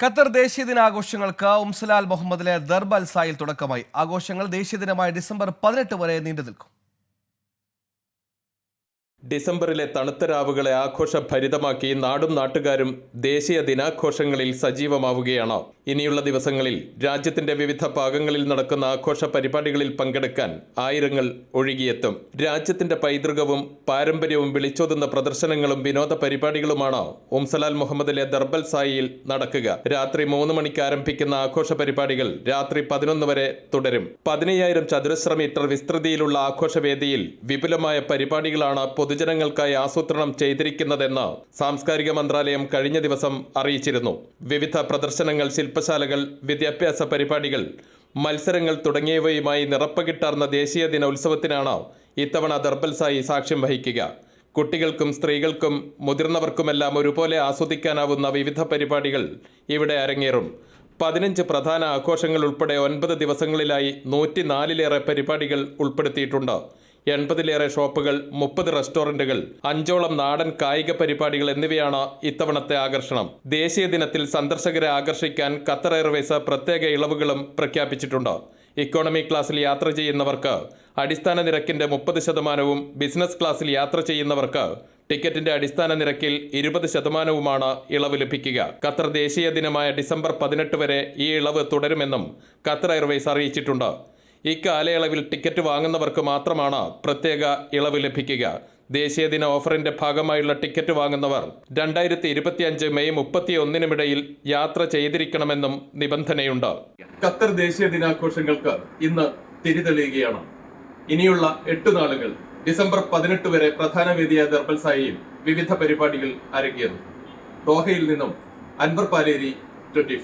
Qatar ദേശീയ ദിനാഘോഷങ്ങൾക്ക് Umm Salal മുഹമ്മദിലെ ദർബ് അൽസായിൽ തുടക്കമായി. ആഘോഷങ്ങൾ ദേശീയ ദിനമായ ഡിസംബർ പതിനെട്ട് വരെ നീണ്ടു നിൽക്കും ഡിസംബറിലെ തണുത്ത രാവുകളെ ആഘോഷഭരിതമാക്കി നാടും നാട്ടുകാരും ദേശീയ ദിനാഘോഷങ്ങളിൽ സജീവമാവുകയാണ്. ഇനിയുള്ള ദിവസങ്ങളിൽ രാജ്യത്തിന്റെ വിവിധ ഭാഗങ്ങളിൽ നടക്കുന്ന ആഘോഷ പരിപാടികളിൽ പങ്കെടുക്കാൻ ആയിരങ്ങൾ ഒഴുകിയെത്തും. രാജ്യത്തിന്റെ പൈതൃകവും പാരമ്പര്യവും വിളിച്ചോതുന്ന പ്രദർശനങ്ങളും വിനോദ പരിപാടികളുമാണ് ഉംസലാൽ മുഹമ്മദിലെ ദർബൽ സായിയിൽ നടക്കുക. രാത്രി മൂന്ന് മണിക്ക് ആരംഭിക്കുന്ന ആഘോഷ പരിപാടികൾ രാത്രി പതിനൊന്ന് വരെ തുടരും. പതിനയ്യായിരം ചതുരശ്ര മീറ്റർ വിസ്തൃതിയിലുള്ള ആഘോഷവേദിയിൽ വിപുലമായ പരിപാടികളാണ് പൊതുജനങ്ങൾക്കായി ആസൂത്രണം ചെയ്തിരിക്കുന്നതെന്ന് സാംസ്കാരിക മന്ത്രാലയം കഴിഞ്ഞ ദിവസം അറിയിച്ചിരുന്നു. വിവിധ പ്രദർശനങ്ങൾ ശില്പശാലകൾ വിദ്യാഭ്യാസ പരിപാടികൾ മത്സരങ്ങൾ തുടങ്ങിയവയുമായി നിറപ്പകിട്ടാർന്ന ദേശീയ ദിനോത്സവത്തിനാണ് ഇത്തവണ ദർബൽസായി സാക്ഷ്യം വഹിക്കുക. കുട്ടികൾക്കും സ്ത്രീകൾക്കും മുതിർന്നവർക്കുമെല്ലാം ഒരുപോലെ ആസ്വദിക്കാനാവുന്ന വിവിധ പരിപാടികൾ ഇവിടെ അരങ്ങേറും. പതിനഞ്ച് പ്രധാന ആഘോഷങ്ങൾ ഉൾപ്പെടെ ഒൻപത് ദിവസങ്ങളിലായി നൂറ്റിനാലിലേറെ പരിപാടികൾ ഉൾപ്പെടുത്തിയിട്ടുണ്ട്. എൺപതിലേറെ ഷോപ്പുകൾ മുപ്പത് റെസ്റ്റോറന്റുകൾ അഞ്ചോളം നാടൻ കായിക പരിപാടികൾ എന്നിവയാണ് ഇത്തവണത്തെ ആകർഷണം. ദേശീയ ദിനത്തിൽ സന്ദർശകരെ ആകർഷിക്കാൻ ഖത്തർ എയർവേസ് പ്രത്യേക ഇളവുകളും പ്രഖ്യാപിച്ചിട്ടുണ്ട്. ഇക്കോണമി ക്ലാസ്സിൽ യാത്ര ചെയ്യുന്നവർക്ക് അടിസ്ഥാന നിരക്കിന്റെ മുപ്പത് ശതമാനവും ബിസിനസ് ക്ലാസ്സിൽ യാത്ര ചെയ്യുന്നവർക്ക് ടിക്കറ്റിന്റെ അടിസ്ഥാന നിരക്കിൽ ഇരുപത് ശതമാനവുമാണ് ഇളവ് ലഭിക്കുക. ഖത്തർ ദേശീയ ദിനമായ ഡിസംബർ പതിനെട്ട് വരെ ഈ ഇളവ് തുടരുമെന്നും ഖത്തർ എയർവേസ് അറിയിച്ചിട്ടുണ്ട്. ഇക്കാലയളവിൽ ടിക്കറ്റ് വാങ്ങുന്നവർക്ക് മാത്രമാണ് പ്രത്യേക ഇളവ് ലഭിക്കുക. ദേശീയ ദിന ഓഫറിന്റെ ഭാഗമായുള്ള ടിക്കറ്റ് വാങ്ങുന്നവർ രണ്ടായിരത്തി ഇരുപത്തിയഞ്ച് മെയ് മുപ്പത്തി ഒന്നിനുമിടയിൽ യാത്ര ചെയ്തിരിക്കണമെന്നും നിബന്ധനയുണ്ട്. ഖത്തർ ദേശീയ ദിനാഘോഷങ്ങൾക്ക് ഇന്ന് തിരിതെളിയുകയാണ്. ഇനിയുള്ള എട്ട് നാളുകൾ ഡിസംബർ പതിനെട്ട് വരെ പ്രധാന വേദിയായ ദർബൽ സായിയിൽ വിവിധ പരിപാടികൾ അരങ്ങേറും. ദോഹയിൽ നിന്നും അൻവർ പാലേരി ട്വന്റി